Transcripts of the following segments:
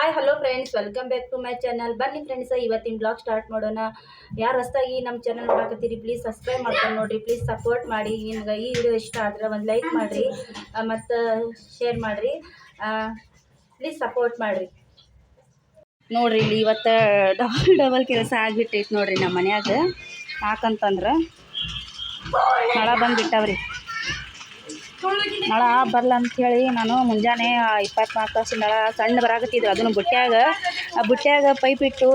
Hi hello friends welcome back to my channel ಬನ್ನಿ friends ಇವತ್ತಿನ blog start ಮಾಡೋಣ. ಯಾರು ಹೊಸ್ದಾಗಿ ನಮ್ಮ ಚಾನಲ್ ನೋಡಕತ್ತೀರಿ ಪ್ಲೀಸ್ ಸಬ್ಸ್ಕ್ರೈಬ್ ಮಾಡ್ಕೊಂಡು ನೋಡಿರಿ. ಪ್ಲೀಸ್ ಸಪೋರ್ಟ್ ಮಾಡಿ. ನಿಮ್ಗೆ ಈ ವಿಡಿಯೋ ಇಷ್ಟ ಆದ್ರೆ ಒಂದು ಲೈಕ್ ಮಾಡಿರಿ ಮತ್ತು ಶೇರ್ ಮಾಡಿರಿ. ಪ್ಲೀಸ್ ಸಪೋರ್ಟ್ ಮಾಡಿರಿ. ನೋಡಿರಿ, ಇಲ್ಲಿ ಇವತ್ತು ಡಬಲ್ ಡಬಲ್ ಕೆಲಸ ಆಗಿಬಿಟ್ಟೈತೆ ನೋಡಿರಿ ನಮ್ಮ ಮನ್ಯಾಗ. ಯಾಕಂತಂದ್ರೆ ಮಳೆ ಬಂದುಬಿಟ್ಟವ್ರಿ. ನಳ ಬರಲ್ಲ ಅಂಥೇಳಿ ನಾನು ಮುಂಜಾನೆ ಇಪ್ಪತ್ನಾಲ್ಕು ತಾಸು ನಳ ಸಣ್ಣ ಬರಾಕತ್ತಿದ್ರು ಅದನ್ನು ಬುಟ್ಟ್ಯಾಗ ಆ ಬುಟ್ಟ್ಯಾಗ ಪೈಪ್ ಇಟ್ಟು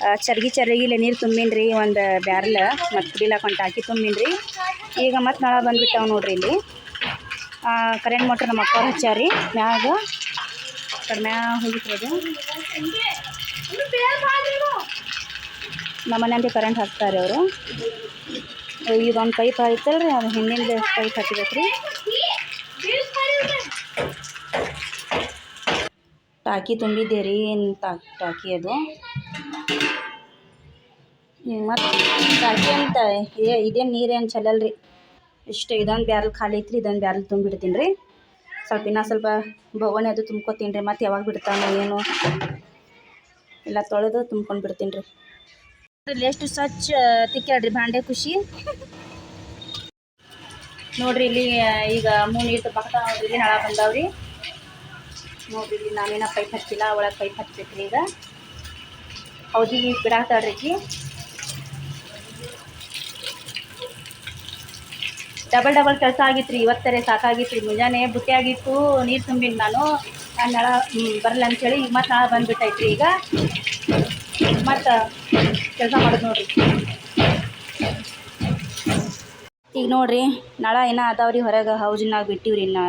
ಆ, ಚರ್ಗಿ ಚರ್ಗಿಲೆ ನೀರು ತುಂಬಿನ್ರಿ ಒಂದು ಬ್ಯಾರಲ್ ಮತ್ತು ಕುಡಿಲಾಕ ಟಾಕಿ ತುಂಬಿನ್ರಿ. ಈಗ ಮತ್ತೆ ನಳ ಬಂದುಬಿಟ್ಟವು ನೋಡ್ರಿ ಇಲ್ಲಿ. ಕರೆಂಟ್ ಮೋಟ್ರ್ ನಮ್ಮ ಅಕ್ಕ ಹಚ್ಚಾರಿ. ಮ್ಯಾಗ ಕಡಿಮೆ ಹೋಗಿತ್ತು ನಮ್ಮ ಮನೆಯಲ್ಲಿ ಕರೆಂಟ್ ಹಾಕ್ತಾರೆ ಅವರು. ಇದೊಂದು ಪೈಪ್ ಐತಲ್ರಿ ಅದು ಹಿಂದಿನ ಪೈಪ್ ಹಾಕಿಬೇಕು ರೀ ಟಾಕಿ ತುಂಬಿದ್ದೆ ರೀ ಏನು ಟಾಕಿ ಅದು ಮತ್ತು ಟಾಕಿ ಅಂತ ಏ, ಇದೇನು ನೀರೇನು ಚಲಲ್ರಿ. ಇಷ್ಟು ಇದೊಂದು ಬ್ಯಾರಲ್ ಖಾಲಿ ಐತ್ರಿ, ಇದೊಂದು ಬ್ಯಾರಲ್ ತುಂಬಿಡ್ತೀನಿ ರೀ ಸ್ವಲ್ಪ ಇನ್ನೂ ಸ್ವಲ್ಪ ಬೊಗಣೆ ಅದು ತುಂಬ್ಕೊತೀನಿ ರೀ ಮತ್ತು ಯಾವಾಗ ಬಿಡ್ತಾನೋ ಏನು. ಎಲ್ಲ ತೊಳೆದು ತುಂಬ್ಕೊಂಡು ಬಿಡ್ತೀನಿ ರೀ ಎಷ್ಟು ಸ್ವಚ್ಛ ತಿಕ್ಕಾಡ್ರಿ ಭಾಂಡೆ ಖುಷಿ ನೋಡ್ರಿ ಇಲ್ಲಿ, ಈಗ ಮೂರು ನೀರು ಇಲ್ಲಿ ನಳ ಬಂದಾವ್ರಿ. ನೋಡ್ರಿ ನಾವೇನ ಪೈಪ್ ಹಚ್ಚಿಲ್ಲ, ಒಳಗೆ ಪೈಪ್ ಹಚ್ಚೈತ್ರಿ ಈಗ. ಗಿಡ ಈಕಿ ಡಬಲ್ ಡಬಲ್ ಕೆಲಸ ಆಗಿತ್ತು ರೀ ಇವತ್ತರೆ ಸಾಕಾಗಿತ್ತು ರೀ ಮುಂಜಾನೆ ಬುಟ್ಟಿಯಾಗಿತ್ತು ನೀರು ತುಂಬಿನ ನಾನು. ನಾನು ನಳ ಬರಲ್ಲ ಅಂಥೇಳಿ ಈಗ ಮತ್ತೆ ನಾಳೆ ಬಂದ್ಬಿಟ್ಟೈತ್ರಿ ಈಗ. ಮತ್ತು ಕೆಲಸ ಮಾಡೋದು ನೋಡ್ರಿ. ಈಗ ನೋಡ್ರಿ, ನಳ ಏನೋ ಅದಾವ್ರಿ ಹೊರಗೆ? ಹೌಜಿನಾಗ ಬಿಟ್ಟಿವ್ರಿ ನಾ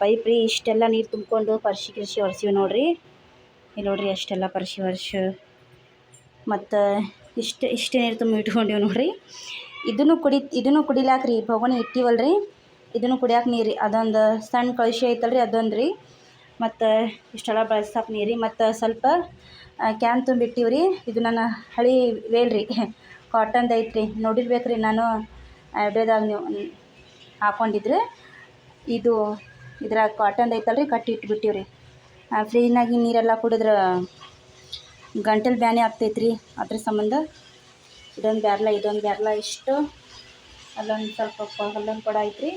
ಪೈಪ್ ರೀ, ಇಷ್ಟೆಲ್ಲ ನೀರು ತುಂಬಿಕೊಂಡು ಪರ್ಶಿ ಗಿರ್ಶಿ ಒರೆಸಿವಿ ನೋಡ್ರಿ. ಇಲ್ಲಿ ನೋಡ್ರಿ ಅಷ್ಟೆಲ್ಲ ಪರ್ಶಿ ವರ್ಷ ಮತ್ತು ಇಷ್ಟು, ಇಷ್ಟೇ ನೀರು ತುಂಬಿ ಇಟ್ಕೊಂಡಿವಿ ನೋಡ್ರಿ. ಇದನ್ನು ಕುಡಿ, ಇದನ್ನು ಕುಡಿಲಾಕ ರೀ ಇಟ್ಟಿವಲ್ಲ ರೀ ಇದನ್ನು ಕುಡಿಯಾಕೆ ನೀರು ರೀ, ಅದೊಂದು ಸಣ್ಣ ಕಳಿಸಿ ಐತಲ್ಲ ರೀ ಅದೊಂದು ರೀ. ಮತ್ತು ಇಷ್ಟೆಲ್ಲ ಬಳಸಕ್ಕೆ ನೀರು ರೀ, ಮತ್ತು ಸ್ವಲ್ಪ ಕ್ಯಾನ್ ತುಂಬಿಟ್ಟಿವ್ರಿ ಇದು ನನ್ನ ಹಳಿ ವೇಲ್ ರೀ, ಕಾಟನ್ದು ಐತ್ರಿ. ನೋಡಿರ್ಬೇಕ್ರಿ ನಾನು ವಿಡಿಯೋದಾಗ ನೀವು ಹಾಕ್ಕೊಂಡಿದ್ರೆ ಇದು ಇದ್ರಾಗ ಕಾಟನ್ದು ಐತಲ್ರಿ, ಕಟ್ಟಿ ಇಟ್ಬಿಟ್ಟಿವ್ರಿ. ಫ್ರೀನಾಗಿ ನೀರೆಲ್ಲ ಕುಡಿದ್ರೆ ಗಂಟಲು ಬ್ಯಾನೆ ಆಗ್ತೈತ್ರಿ ಅದ್ರ ಸಂಬಂಧ. ಇದೊಂದು ಬ್ಯಾರ್ಲ ಇದೊಂದು ಬ್ಯಾರ್ಲ, ಇಷ್ಟು. ಅಲ್ಲೊಂದು ಸ್ವಲ್ಪ ಅಲ್ಲೊಂದು ಕೊಡ ಐತ್ರಿ.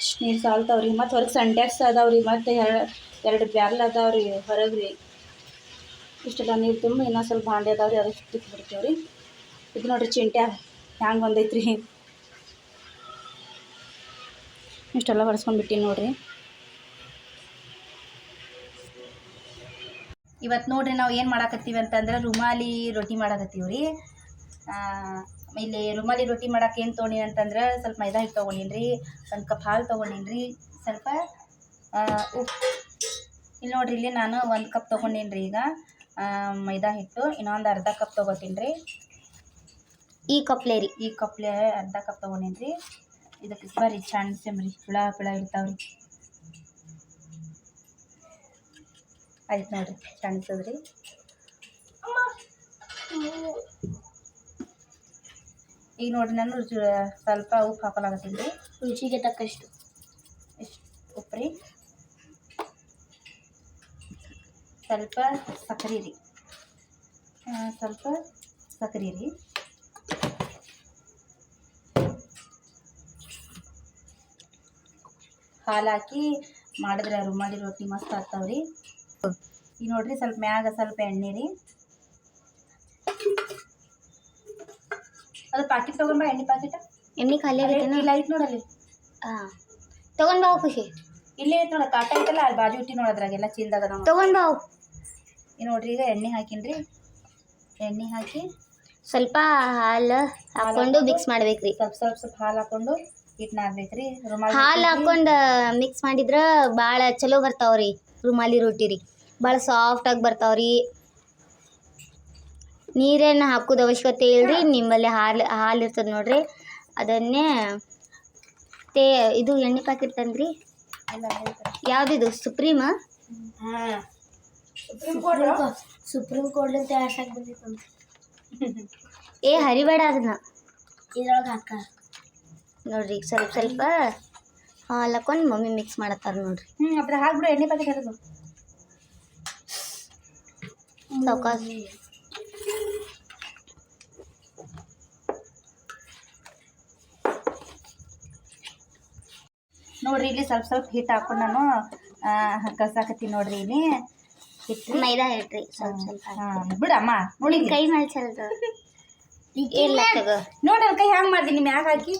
ಇಷ್ಟು ನೀರು ಸಾಲ್ತಾವ್ರಿ. ಮತ್ತು ಹೊರಗೆ ಸಂಡ್ಯಾಕ್ಸ್ ಅದಾವ್ರಿ. ಮತ್ತು ಎರಡು ಎರಡು ಬ್ಯಾರ್ಲ್ ಅದಾವ್ರಿ ಹೊರಗೆ ರೀ ಇಷ್ಟೆಲ್ಲ ನೀರು ತುಂಬ ಇನ್ನೊಂದು ಸ್ವಲ್ಪ ಭಾಂಡೆ ಅದಾವ್ರಿ ಅದಕ್ಕೆ ಬಿಡ್ತೀವಿ ರೀ ಇದು ನೋಡ್ರಿ ಚಿಂಟ್ಯಾಗ ಹ್ಯಾಂಗೆ ಬಂದೈತ್ರಿ. ಇಷ್ಟೆಲ್ಲ ಹೊಡೆಸ್ಕೊಂಡ್ಬಿಟ್ಟಿನಿ ನೋಡಿರಿ. ಇವತ್ತು ನೋಡ್ರಿ ನಾವು ಏನು ಮಾಡಾಕತ್ತೀವಿ ಅಂತಂದ್ರೆ ರುಮಾಲಿ ರೊಟ್ಟಿ ಮಾಡಾಕತ್ತೀವಿ ರೀ. ಇಲ್ಲಿ ರುಮಾಲಿ ರೊಟ್ಟಿ ಮಾಡಕ್ಕೆ ಏನು ತೊಗೊಂಡಿನಿ ಅಂತಂದ್ರೆ ಸ್ವಲ್ಪ ಮೈದಾ ಹಿಟ್ಟು ತೊಗೊಂಡೀನಿ ರೀ ಒಂದು ಕಪ್ ಹಾಲು ತೊಗೊಂಡೀನಿ ರೀ ಸ್ವಲ್ಪ ಉಪ್ಪು ಇಲ್ಲಿ ನೋಡ್ರಿ ಇಲ್ಲಿ ನಾನು ಒಂದು ಕಪ್ ತೊಗೊಂಡೀನಿ ರೀ ಈಗ ಮೈದಾ ಹಿಟ್ಟು ಇನ್ನೊಂದು ಅರ್ಧ ಕಪ್ ತೊಗೋತೀನಿ ರೀ. ಈ ಕಪ್ಲೆ ರೀ. ಈ ಕಪ್ಲೆ ಅರ್ಧ ಕಪ್ ತೊಗೊಂಡೀನಿ ರೀ. ಇದಕ್ಕೆ ಬರ್ರಿ ಚಾಣ್ಸಂಬ್ರಿ ಹುಳ ಹುಳ ಇರ್ತಾವ್ರಿ. ಆಯ್ತು ನೋಡ್ರಿ ಚಾಣಿಸೋದ್ರಿ ಈಗ ನೋಡ್ರಿ ನಾನು ರುಚಿ- ಸ್ವಲ್ಪ ಉಪ್ಪು ಹಾಕಲಾಗತ್ತೀನಿ ರೀ ರುಚಿಗೆ ತಕ್ಕಷ್ಟು. ಇಷ್ಟು ಉಪ್ಪು ರೀ ಸ್ವಲ್ಪ ಸಕ್ಕರೆ ರೀ. ಸ್ವಲ್ಪ ಸಕ್ಕರೆ ರೀ. ಹಾಲು ಹಾಕಿ ಮಾಡಿದ್ರೆ ರುಮಾಲಿ ರೊಟ್ಟಿ ಮಸ್ತ್ ಆಗ್ತಾವ್ರಿ. ಈ ನೋಡ್ರಿ ಸ್ವಲ್ಪ ಮ್ಯಾಗ ಸ್ವಲ್ಪ ಎಣ್ಣೆ ರೀ ಅದು ಪ್ಯಾಕೆಟ್ ತೊಗೊಂಡ್ಬಾ ಎಣ್ಣೆ ಪ್ಯಾಕೆಟ್ ಎಣ್ಣೆ ಖಾಲಿ ಇಲ್ಲ ಐತೆ ನೋಡಲ್ಲಿ? ಹಾಂ. ತಗೊಂಡ್ ಬಾವು ಖುಷಿ. ಇಲ್ಲೇ ಐತೆ ನೋಡ ಕಾಟ ಐತಲ್ಲ ಅಲ್ಲಿ ಬಾಜು ಇಟ್ಟಿ ನೋಡೋದ್ರಾಗೆಲ್ಲ ಚೀಲ್ದಾಗ ನಾವು. ತಗೊಂಡ್ ಬಾವು ಈಗ ನೋಡ್ರಿ ಈಗ ಎಣ್ಣೆ ಹಾಕಿನ್ರಿ. ಎಣ್ಣೆ ಹಾಕಿ ಸ್ವಲ್ಪ ಹಾಲು ಹಾಕೊಂಡು ಮಿಕ್ಸ್ ಮಾಡ್ಬೇಕ್ರಿ. ಸ್ವಲ್ಪ ಸ್ವಲ್ಪ ಸ್ವಲ್ಪ ಹಾಲು ಹಾಕೊಂಡು ಹಿಟ್ಟು ನಾದ್ಬೇಕ್ರಿ ರುಮಾಲ್ ಹಾಲು ಹಾಕೊಂಡು ಮಿಕ್ಸ್ ಮಾಡಿದ್ರೆ ಭಾಳ ಚಲೋ ಬರ್ತಾವ್ರಿ ರುಮಾಲಿ ರೊಟ್ಟಿ ರೀ ಭಾಳ ಸಾಫ್ಟಾಗಿ ಬರ್ತಾವ್ರಿ. ನೀರೇನು ಹಾಕೋದು ಅವಶ್ಯಕತೆ ಇಲ್ರಿ ನಿಮ್ಮಲ್ಲಿ ಹಾಲು ಹಾಲು ಇರ್ತದೆ ನೋಡ್ರಿ. ಅದನ್ನೇ ತೇ ಇದು ಎಣ್ಣೆ ಪ್ಯಾಕೆಟ್ ತಂದ್ರಿ. ಎಲ್ಲ ಹೇಳ್ತಾರೆ ಯಾವುದಿದು? ಸುಪ್ರೀಮ ಹಾಂ. ಸುಪ್ರೀಂ ಕೋರ್ಟ್ ಅಂತ ಏ ಹರಿಬೇಡ ಅದನ್ನ. ಇದ್ರೊಳಗೆ ಹಾಕ. ನೋಡ್ರಿ ಈಗ ಸ್ವಲ್ಪ ಸ್ವಲ್ಪ ಹಾಲು ಹಾಕೊಂಡು ಮಮ್ಮಿ ಮಿಕ್ಸ್ ಮಾಡತ್ತಾರ ನೋಡ್ರಿ. ಹ್ಞೂ ಅದ್ರ ಹಾಕ್ಬಿಡು ಎಣ್ಣೆ ಪ್ಯಾಕೆಟ್ ಸಾವ್ಕಾಸ್. ನೋಡ್ರಿ ಇಲ್ಲಿ ಸ್ವಲ್ಪ ಸ್ವಲ್ಪ ಹಿಟ್ಟು ಹಾಕೊಂಡು ನಾನು ಕಸಾಕತಿ ನೋಡ್ರಿ ಇಲ್ಲಿ. ಹಿಟ್ಟು ಮೈದಾ ಹೇಳ್ರಿ ಸ್ವಲ್ಪ ಸ್ವಲ್ಪ ಹಾಂ ಬಿಡಮ್ಮ ನೋಡಿ ಕೈ ಮೇಲೆ ಚಲ್ದ. ಇಲ್ಲ ತಗೋ ನೋಡ್ರಿ ಕೈ ಹ್ಯಾಂಗೆ ಮಾಡ್ದಿ ನಿಮ್ಮ ಮ್ಯಾಗ ಹಾಕಿ?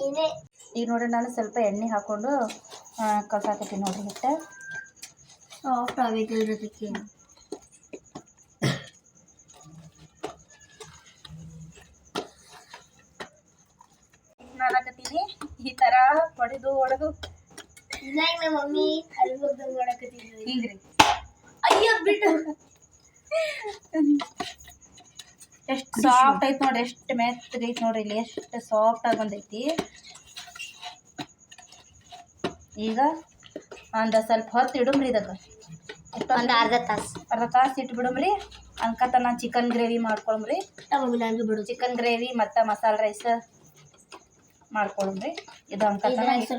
ಈಗ ನೋಡಿ ನಾನು ಸ್ವಲ್ಪ ಎಣ್ಣೆ ಹಾಕ್ಕೊಂಡು ಕಲ್ಸಾಕತ್ತೀನಿ ನೋಡಿರಿ ಹಿಟ್ಟು. ಸಾಫ್ಟ್ ಆಗೈತಿ ಮಾಡಕತ್ತೀನಿ ಈ ತರ ಹೊಡೆದು ಹೊಡೆದು ನಮ್ಮ ಮಮ್ಮಿ ಅಲ್ಬಗ್ದಂಗೆ ಮಾಡಕತ್ತಿದ್ವಿ ಹಿಂಗ್ರಿ. ಅಯ್ಯೋ ಬಿಟ್ಟು. ಎಷ್ಟು ಸಾಫ್ಟ್ ಐತಿ ನೋಡಿ ಎಷ್ಟು ಮೆತ್ತಗೈತಿ ನೋಡ್ರಿ ಇಲ್ಲಿ ಎಷ್ಟು ಸಾಫ್ಟ್ ಆಗಿ ಬಂದೈತಿ. ಈಗ ಒಂದು ಸ್ವಲ್ಪ ಹೊತ್ತು ಇಡುಮ್ರಿ ಇದಕ್ಕೆ. ಒಂದು ಅರ್ಧ ತಾಸು. ಅರ್ಧ ತಾಸು ಇಟ್ಟು ಬಿಡುಮ್ರಿ ಅನ್ಕತ ನಾನು ಚಿಕನ್ ಗ್ರೇವಿ ಮಾಡ್ಕೊಳಮ್ರಿ ಬಿಡು. ಚಿಕನ್ ಗ್ರೇವಿ ಮತ್ತು ಮಸಾಲೆ ರೈಸ್ ಮಾಡ್ಕೊಳಮ್ರಿ ಇದು ಅನ್ಕತನ ಇಟ್ಟು.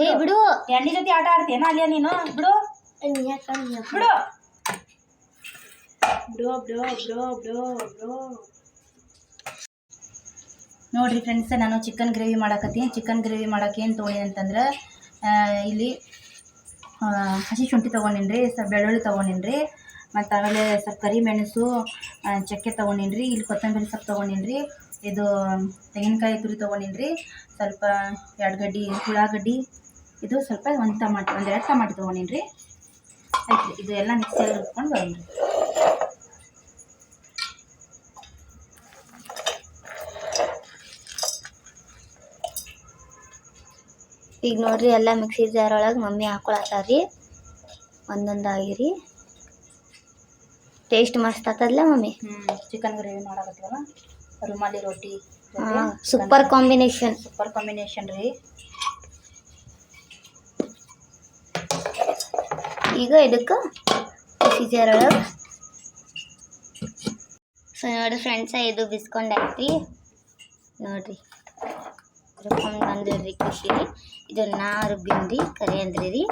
ಏ ಬಿಡು. ಎಣ್ಣೆ ಜೊತೆ ಆಟ ಆಡ್ತೀಯನ ಅಲ್ಲಿಯ ನೀನು? ಬಿಡು. ಬಿಡು ಬಿಡು ಬಿಡು ಬಿಡು ಬಿಡು. ನೋಡ್ರಿ ಫ್ರೆಂಡ್ಸ್ ನಾನು ಚಿಕನ್ ಗ್ರೇವಿ ಮಾಡಕತ್ತೀನಿ ಚಿಕನ್ ಗ್ರೇವಿ ಮಾಡಕ್ಕೆ ಏನು ತೊಗೊಂಡಿ ಅಂತಂದ್ರೆ ಇಲ್ಲಿ ಹಸಿ ಶುಂಠಿ ತೊಗೊಂಡಿನ್ರಿ ಸ್ವಲ್ಪ ಬೆಳ್ಳುಳ್ಳಿ ತೊಗೊಂಡಿನ್ರಿ, ಮತ್ತು ಆಮೇಲೆ ಸ್ವಲ್ಪ ಕರಿಮೆಣಸು ಚಕ್ಕೆ ತೊಗೊಂಡಿನ್ರಿ, ಇಲ್ಲಿ ಕೊತ್ತಂಬರಿ ಸೊಪ್ಪು ತೊಗೊಂಡಿನ್ರಿ, ಇದು ತೆಂಗಿನಕಾಯಿ ತುರಿ ತೊಗೊಂಡಿನ್ರಿ, ಸ್ವಲ್ಪ ಎರಡು ಗಡ್ಡಿ ಉಳ್ಳಾಗಡ್ಡಿ, ಇದು ಸ್ವಲ್ಪ ಒಂದು ಟಮಾಟಿ ಒಂದೆರಡು ಟಮಾಟಿ ತೊಗೊಂಡಿನ್ರಿ. ಆಯ್ತು ಇದು ಎಲ್ಲ ಮಿಕ್ಸಿಯಲ್ಲಿ ರುಬ್ಕೊಂಡು ಬರೋಣ್ರಿ ಈಗ ನೋಡ್ರಿ ಎಲ್ಲ ಮಿಕ್ಸಿ ಜಾರ್ ಒಳಗೆ ಮಮ್ಮಿ ಹಾಕೊಳತ್ತಾರ್ರಿ ಒಂದೊಂದಾಗಿರಿ. ಟೇಸ್ಟ್ ಮಸ್ತ್ ಆತದಲ್ಲ mummy? Chicken gravy ಮಾಡಕತ್ತೀವಲ್ಲ? Rumali roti super combination super combination ರೀ. ಈಗ ಇದಕ್ಕೆ ಮಿಕ್ಸಿ ಜಾರ್ ಒಳಗೆ. ಸೊ ನೋಡ್ರಿ ಫ್ರೆಂಡ್ಸ ಇದು ರೀ ನೋಡ್ರಿ. ಖುಷಿ ಇದು ನಾ ರುಬ್ಬಿನ್ರಿ ಕರಿ ಅಂದ್ರಿ ರೀ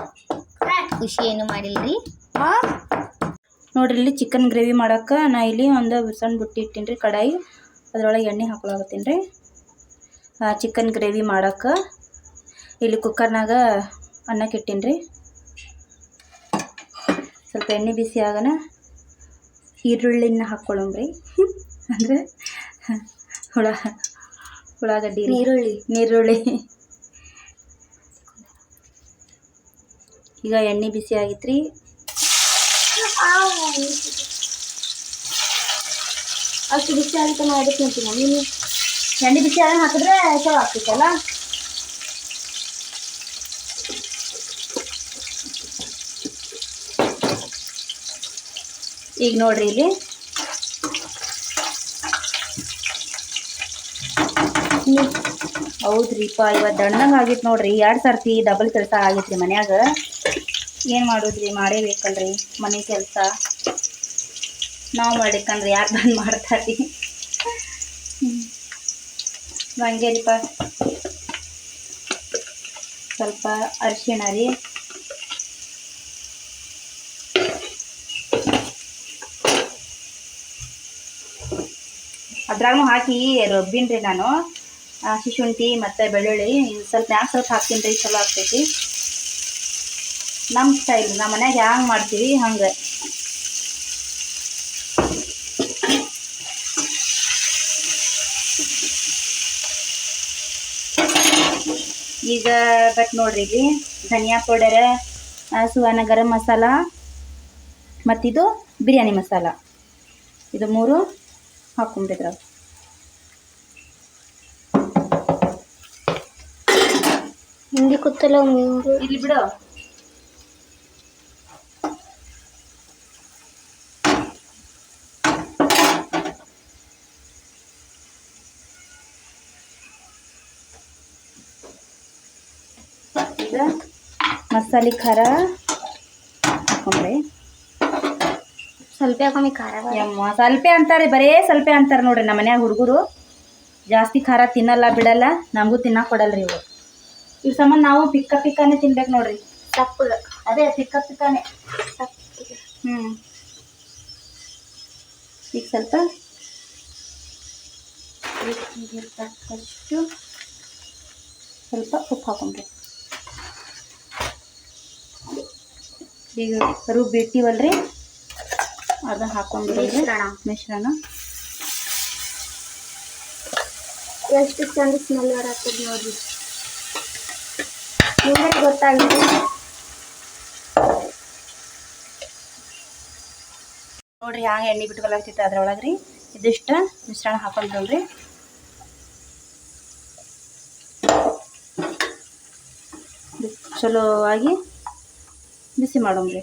ಖುಷಿ ಏನು ಮಾಡಿಲ್ರಿ? ನೋಡ್ರಿ ಇಲ್ಲಿ ಚಿಕನ್ ಗ್ರೇವಿ ಮಾಡೋಕೆ ನಾ ಇಲ್ಲಿ ಒಂದು ಸಣ್ಣ ಬುಟ್ಟಿ ಇಟ್ಟೀನಿ ರೀ ಕಡಾಯಿ. ಅದ್ರೊಳಗೆ ಎಣ್ಣೆ ಹಾಕೊಳಕತ್ತೀನಿ ರೀ ಚಿಕನ್ ಗ್ರೇವಿ ಮಾಡಕ್ಕೆ ಇಲ್ಲಿ ಕುಕ್ಕರ್ನಾಗ ಅನ್ನಕ್ಕೆ ಇಟ್ಟೀನಿ ರೀ ಸ್ವಲ್ಪ ಎಣ್ಣೆ ಬಿಸಿ ಆಗನ ಈರುಳ್ಳಿನ ಹಾಕ್ಕೊಳ್ಳೋಮ್ರಿ ಅಂದರೆ ಹುಳ ಉಳ್ಳಾಗಡ್ಡಿ ಈರುಳ್ಳಿ ನೀರುಳ್ಳಿ. ಈಗ ಎಣ್ಣೆ ಬಿಸಿ ಆಗಿತ್ರಿ. ಅಷ್ಟು ಬಿಸಿ ಆಗುತ್ತೆ ನಾ ಅದಕ್ಕೆ ನಿಂತೀನಿ ನೀನು ಎಣ್ಣೆ ಬಿಸಿ ಆಗ ಹಾಕಿದ್ರೆ ಚಲೋ ಆಗ್ತೈತಲ್ಲ? ಈಗ ನೋಡ್ರಿ ಇಲ್ಲಿ. ಹೌದ್ರಿಪ್ಪ ಇವತ್ತು ದಣ್ಣಂಗೆ ಆಗಿತ್ತು ನೋಡ್ರಿ. ಎರಡು ಸರ್ತಿ ಡಬಲ್ ಕೆಲಸ ಆಗೈತ್ರಿ ಮನ್ಯಾಗ. ಏನು ಮಾಡೋದ್ರಿ? ಮಾಡೇಬೇಕಲ್ರಿ ಮನೆ ಕೆಲಸ. ನಾವು ಮಾಡಿಕಂದ್ರೆ ಯಾರು ಬಂದು ಮಾಡ್ತಾರ್ರಿ ಹಂಗೇರಿಪ್ಪ. ಸ್ವಲ್ಪ ಅರಿಶಿಣ ರೀ. ಅದ್ರಾಗೂ ಹಾಕಿ ರುಬ್ಬಿನ್ರಿ ನಾನು. ಹಸಿ ಶುಂಠಿ ಮತ್ತು ಬೆಳ್ಳುಳ್ಳಿ ಇದು ಸ್ವಲ್ಪ ಮ್ಯಾಗ ಸ್ವಲ್ಪ ಹಾಕ್ತೀನಿ ಚಲೋ ಆಗ್ತೈತಿ. ನಮ್ಮ ಸ್ಟೈಲ್ ನಮ್ಮ ಮನ್ಯಾಗ ಹ್ಯಾಂಗೆ ಮಾಡ್ತೀವಿ, ಹಂಗೆ. ಈಗ ಬಟ್ ನೋಡ್ರಿ ಇಲ್ಲಿ, ಧನಿಯಾ ಪೌಡರ್ ಸುವರ್ಣ ಗರಂ ಮಸಾಲ, ಮತ್ತಿದು ಬಿರಿಯಾನಿ ಮಸಾಲ. ಇದು ಮೂರು ಹಾಕೊಂಬಿದ್ರಾಗ ಹಿಂಗೆ ಕೂತಲ್ಲ ಮೂರು ಇಲ್ಲಿ ಬಿಡು. ಮಸಾಲೆ ಖಾರ ಹಾಕೊಂಡ್ರಿ ಸ್ವಲ್ಪ ಕಮ್ಮಿ ಖಾರ ಯಮ್ಮ ಸ್ವಲ್ಪ ಅಂತಾರೆ ಬರೇ ಸ್ವಲ್ಪ ಅಂತಾರೆ ನೋಡ್ರಿ ನಮ್ಮ ಮನ್ಯಾಗ ಹುಡುಗರು. ಜಾಸ್ತಿ ಖಾರ ತಿನ್ನಲ್ಲ ಬಿಡಲ್ಲ ನಮಗೂ ತಿನ್ನಕ್ಕೆ ಕೊಡಲ್ರಿ ಇವು ಇವ್ ಸಂಬಂಧ ನಾವು ಪಿಕ್ಕ ಪಿಕ್ಕಾನೆ ತಿನ್ಬೇಕು ನೋಡ್ರಿ. ತಪ್ಪು ಅದೇ ಪಿಕ್ಕ ಪಿಕ್ಕಾನೆ. ಹ್ಞೂ ಸ್ವಲ್ಪ ರುಚಿಗೆ ತಕ್ಕಷ್ಟು ಸ್ವಲ್ಪ ಉಪ್ಪು ಹಾಕೊಂಡ್ರಿ. ಈಗ ರುಬ್ಬಿ ಇಟ್ಟಿವಲ್ರಿ ಅದನ್ನ ಹಾಕೊಂಡ್ರಿ. ಮಿಶ್ರಣ. ಎಷ್ಟು ಚಂದ ಸ್ಮೆಲ್ ಬರತ್ತದ ನೋಡ್ರಿ. ನಿಮಗೆ ಗೊತ್ತಾಗಿದೆ ನೋಡ್ರಿ ಹಾಂ ಎಣ್ಣೆ ಬಿಟ್ಟು ಬಲಾಗ್ತೈತೆ ಅದ್ರೊಳಗೆ ರೀ ಇದಿಷ್ಟು ಮಿಶ್ರಣ ಹಾಕೊಂಡ್ರಿ ಚಲೋ ಆಗಿ ಬಿಸಿ ಮಾಡೋಣ್ರಿ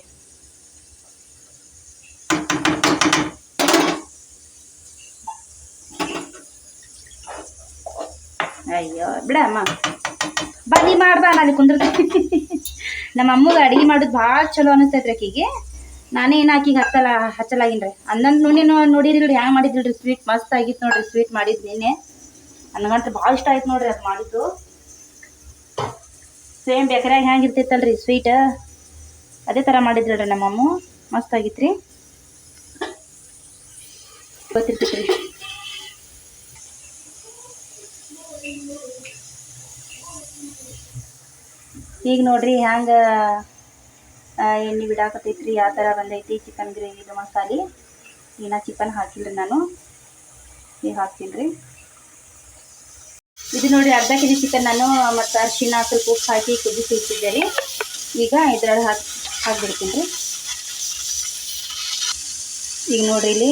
ಅಯ್ಯೋ ಬಿಡ ಅಮ್ಮ ಬನ್ನಿ ಮಾಡ್ದ ನಾನು ಕುಂದ್ರದ. ನಮ್ಮ ಅಮ್ಮಗೆ ಅಡಿಗೆ ಮಾಡೋದು ಭಾಳ ಚಲೋ ಅನಿಸ್ತೈತ್ರಿ ಆಕಿಗೆ. ನಾನೇ ಏನು ಆಕಿಗೆ ಹತ್ತಲ್ಲ ಹಚ್ಚಲಾಗಿನ್ರಿ. ಅನ್ನಂದು ನುಣ್ಣಿ ನೋಡಿರಿಲ್ರಿ ಹ್ಯಾಂಗ ಮಾಡಿದ್ರಿ ಸ್ವೀಟ್? ಮಸ್ತ್ ಆಗಿತ್ತು ನೋಡ್ರಿ ಸ್ವೀಟ್ ಮಾಡಿದ್ದು ನಿನ್ನೆ. ನನಗಂತೂ ಭಾಳ ಇಷ್ಟ ಆಯ್ತು ನೋಡ್ರಿ ಅದು ಮಾಡಿದ್ದು. ಸೇಮ್ ಬೇಕರಿಯಾಗ ಹ್ಯಾಂಗೆ ಇರ್ತೈತಲ್ರಿ ಸ್ವೀಟ್. ಅದೇ ಥರ ಮಾಡಿದ್ರಿ ನಮ್ಮ ಅಮ್ಮ. ಮಸ್ತ್ ಆಗಿತ್ತು ರೀ ಗೊತ್ತಿರ್ತೈತ್ರಿ. ಈಗ ನೋಡ್ರಿ ಹ್ಯಾಂಗ ಎಣ್ಣೆ ಬಿಡಾಕತೈತ್ರಿ ಯಾವ ಥರ ಬಂದೈತಿ ಚಿಕನ್ ಗ್ರೇವಿದು ಮಸಾಲೆ. ಈಗ ಚಿಕನ್ ಹಾಕಿಲ್ರಿ ನಾನು. ಈಗ ಹಾಕ್ತೀನಿ ರೀ. ಇದು ನೋಡಿ ಅರ್ಧ ಕೆ ಜಿ ಚಿಕನ್ ನಾನು ಮತ್ತು ಅರಿಶಿನ ಸ್ವಲ್ಪ ಉಪ್ಪು ಹಾಕಿ ಕುದಿಸಿ ಇಟ್ಟಿದ್ದೆ ರೀ. ಈಗ ಇದ್ರೊಳಗೆ ಹಾಕಿ ಹಾಕ್ಬಿಡ್ತೀನಿ ರೀ. ಈಗ ನೋಡ್ರಿ ಇಲ್ಲಿ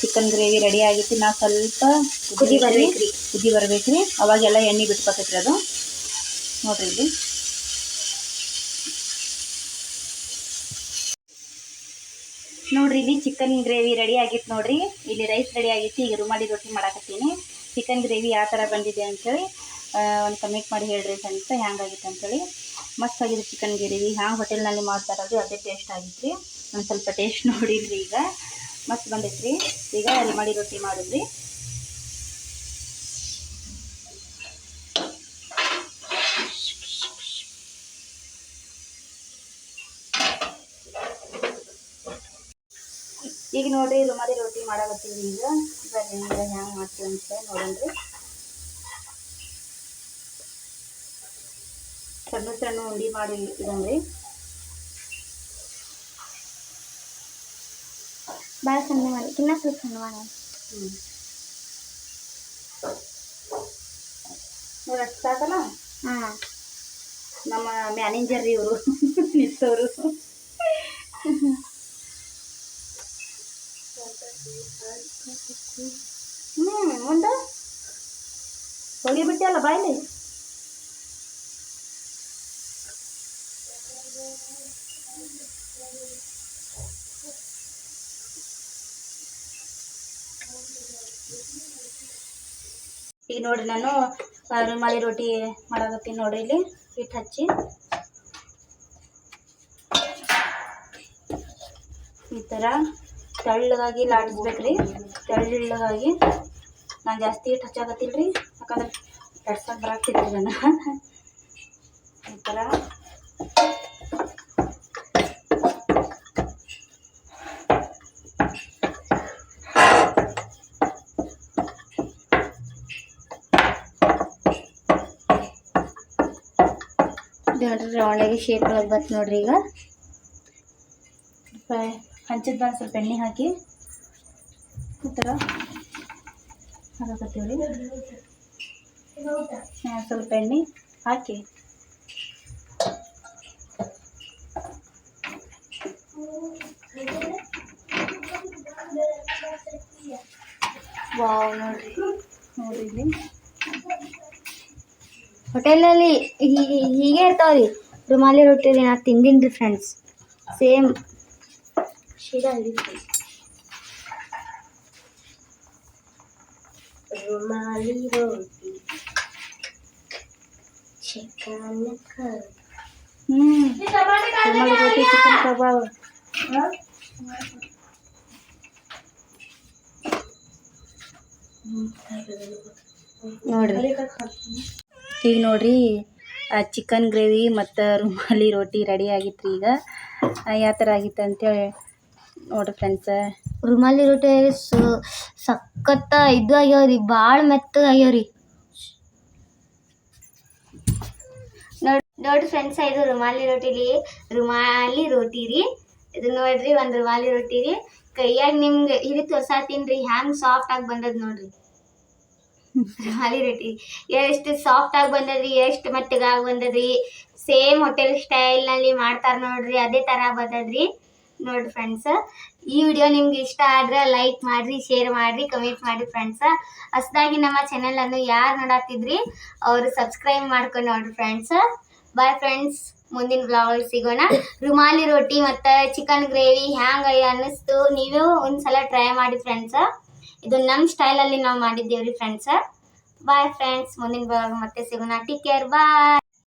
ಚಿಕನ್ ಗ್ರೇವಿ ರೆಡಿ ಆಗಿತ್ತು ನಾ ಸ್ವಲ್ಪ ಕುದಿ ಬರ್ಬೇಕ್ರಿ. ಕುದಿ ರೀ ಅವಾಗೆಲ್ಲ ಎಣ್ಣೆ ಬಿಟ್ಕೊತೈತ್ರಿ ಅದು. ನೋಡಿರಿ ಇಲ್ಲಿ. ನೋಡ್ರಿ, ಇಲ್ಲಿ ಚಿಕನ್ ಗ್ರೇವಿ ರೆಡಿ ಆಗಿತ್ತು ನೋಡ್ರಿ. ಇಲ್ಲಿ ರೈಸ್ ರೆಡಿ ಆಗಿತ್ತು ಈಗ ರುಮಾಲಿ ರೊಟ್ಟಿ ಮಾಡಾಕತ್ತೀನಿ. ಚಿಕನ್ ಗ್ರೇವಿ ಯಾವ ಥರ ಬಂದಿದೆ ಅಂಥೇಳಿ ಒಂದು ಕಮೆಂಟ್ ಮಾಡಿ ಹೇಳ್ರಿ ಅಂತ ಹ್ಯಾಂಗಾಗಿತ್ತು ಅಂಥೇಳಿ ಮಸ್ತ್ ಆಗಿದೆ ಚಿಕನ್ ಗ್ರೇವಿ ಹ್ಯಾಂಗೆ ಹೋಟೆಲ್ನಲ್ಲಿ ಮಾಡ್ತಾರಲ್ರಿ, ಅದೇ ಟೇಸ್ಟ್ ಆಗಿತ್ತು ರೀ ಒಂದು ಸ್ವಲ್ಪ ಟೇಸ್ಟ್ ನೋಡಿದ್ರಿ ಈಗ. ಮಸ್ತ್ ಬಂದೈತ್ರಿ. ಈಗ ರುಮಾಲಿ ರೊಟ್ಟಿ ಮಾಡಿದ್ರಿ. ಈಗ ನೋಡ್ರಿ ರುಮಾಲಿ ರೊಟ್ಟಿ ಮಾಡಾಕತ್ತೀವಿ ಈಗ. ಬರ್ರಿ ಈಗ ಹ್ಯಾಂಗ ಮಾಡ್ತೀವಿ ಅಂತ ನೋಡೋಣ್ರಿ. ಸಣ್ಣ ಸಣ್ಣ ಉಂಡಿ ಮಾಡಿ ಇಡಂಗ್ರಿ ಭಾಳ ಸಣ್ಣ ಮಾಡಿ ಇನ್ನ ಸ್ವಲ್ಪ ಸಣ್ಣ ಮಾಡಿ. ಹ್ಞೂ ನೋಡಿ ಅಷ್ಟು ಸಾಕಲ್ಲ? ಹಾಂ. ನಮ್ಮ ಮ್ಯಾನೇಜರ್ ರೀ ಇವರು ನಿಲ್ಸೋರು ಹ್ಞೂ ಮುಂದೆ? ಹೋಗಿಬಿಟ್ಟೆ ಅಲ್ಲ ಬಾಯ್ಲಿ? ಈಗ ನೋಡ್ರಿ ನಾನು ಆ, ರುಮಾಲಿ ರೊಟ್ಟಿ ಮಾಡಾಕತ್ತೀನಿ ನೋಡ್ರಿ ಇಲ್ಲಿ ಹಿಟ್ಟು ಹಚ್ಚಿ. ಈ ಥರ. ತೆಳ್ಳಗಾಗಿ ಲಾಡಿಸ್ಬೇಕ್ರಿ. ತೆಳ್ಳಗಾಗಿ ನಾನು ಜಾಸ್ತಿ ಹಿಟ್ಟು ಹಚ್ಚಾಕತ್ತಿಲ್ಲ ರೀ ಯಾಕಂದ್ರೆ ತಡ್ಸಕ್ಕೆ ಬರಾಕ್ತಿದ್ರಿ ನಾನು. ಈ ಥರ ನೋಡ್ರಿ ರೌಂಡಾಗಿ ಶೇಪ್ ಒಳಗೆ ಬತ್ ನೋಡ್ರಿ ಈಗ. ಹಂಚಿದ ಮೇಲೆ ಸ್ವಲ್ಪ ಎಣ್ಣೆ ಹಾಕಿ ಈ ಥರ ಹಾಕಕತ್ತೀವಿ ಹಾಂ ಸ್ವಲ್ಪ ಎಣ್ಣೆ ಹಾಕಿ. ವಾವ್ ನೋಡ್ರಿ. ನೋಡ್ರಿ ಇಲ್ಲಿ. ಹೋಟೆಲಲ್ಲಿ ಹೀಗೆ ಹೀಗೆ ಇರ್ತಾವ್ರಿ. ರುಮಾಲಿ ರೊಟ್ಟಿ ನಾ ತಿಂದೀನಿ ರೀ ಫ್ರೆಂಡ್ಸ್ ಸೇಮ್ ಶೀರಾ ಚಿಕನ್ ಕಬಾಬ್ ನೋಡ್ರಿ. ಈಗ ನೋಡ್ರಿ ಚಿಕನ್ ಗ್ರೇವಿ ಮತ್ತು ರುಮಾಲಿ ರೊಟ್ಟಿ ರೆಡಿ ಆಗಿತ್ತು ಈಗ. ಯಾವ ಥರ ಆಗಿತ್ತು ಅಂತೇಳಿ ನೋಡ್ರಿ ಫ್ರೆಂಡ್ಸ್ ರುಮಾಲಿ ರೊಟ್ಟಿ ಸು ಸಖತ್ತ ಇದು ಆಗ್ಯಾವ್ರಿ ಭಾಳ ಮೆತ್ತಗೆ ಆಗ್ಯಾವ್ರಿ. ನೋಡ್ ನೋಡ್ರಿ ಫ್ರೆಂಡ್ಸ್ ಇದು ರುಮಾಲಿ ರೊಟ್ಟಿಲಿ ರುಮಾಲಿ ರೊಟ್ಟಿ ರೀ. ಇದು ನೋಡ್ರಿ, ಒಂದು ರುಮಾಲಿ ರೊಟ್ಟಿ ರೀ. ಕೈಯಾಗ ನಿಮ್ಗೆ ಇದು ತೋರ್ಸಾತೀನಿ ರೀ, ಹ್ಯಾಂಗ್ ಸಾಫ್ಟ್ ಆಗಿ ಬಂದದ ನೋಡ್ರಿ. ರುಮಾಲಿ ರೊಟ್ಟಿ ಎಷ್ಟು ಸಾಫ್ಟ್ ಆಗಿ ಬಂದದ್ರಿ ಎಷ್ಟು ಮೆತ್ತಗಾಗಿ ಬಂದದ್ರಿ ಸೇಮ್ ಹೋಟೆಲ್ ಸ್ಟೈಲ್ನಲ್ಲಿ ಮಾಡ್ತಾರೆ ನೋಡ್ರಿ, ಅದೇ ಥರ ಬಂದದ್ರಿ ನೋಡ್ರಿ ಫ್ರೆಂಡ್ಸ್ ಈ ವಿಡಿಯೋ ನಿಮ್ಗೆ ಇಷ್ಟ ಆದ್ರೆ ಲೈಕ್ ಮಾಡ್ರಿ ಶೇರ್ ಮಾಡ್ರಿ ಕಮೆಂಟ್ ಮಾಡ್ರಿ ಫ್ರೆಂಡ್ಸ್ ಹೊಸದಾಗಿ ನಮ್ಮ ಚಾನೆಲ್ ಅನ್ನು ಯಾರು ನೋಡಾತಿದ್ರಿ, ಅವರು ಸಬ್ಸ್ಕ್ರೈಬ್ ಮಾಡ್ಕೊಂಡು ನೋಡ್ರಿ ಫ್ರೆಂಡ್ಸ್ ಬಾಯ್ ಫ್ರೆಂಡ್ಸ್ ಮುಂದಿನ ಬ್ಲಾಗ್ ಸಿಗೋಣ. ರುಮಾಲಿ ರೊಟ್ಟಿ ಮತ್ತು ಚಿಕನ್ ಗ್ರೇವಿ ಹ್ಯಾಂಗ ಅನ್ನಿಸ್ತು ನೀವು ಒಂದ್ಸಲ ಟ್ರೈ ಮಾಡಿ ಫ್ರೆಂಡ್ಸ್ ಇದು ನಮ್ಮ ಸ್ಟೈಲಲ್ಲಿ ನಾವು ಮಾಡಿದ್ದೇವ್ರಿ ಫ್ರೆಂಡ್ಸ್ ಬಾಯ್ ಫ್ರೆಂಡ್ಸ್ ಮುಂದಿನ ಬ್ಲಾಗ್ ಮತ್ತೆ ಸಿಗೋಣ. Take care bye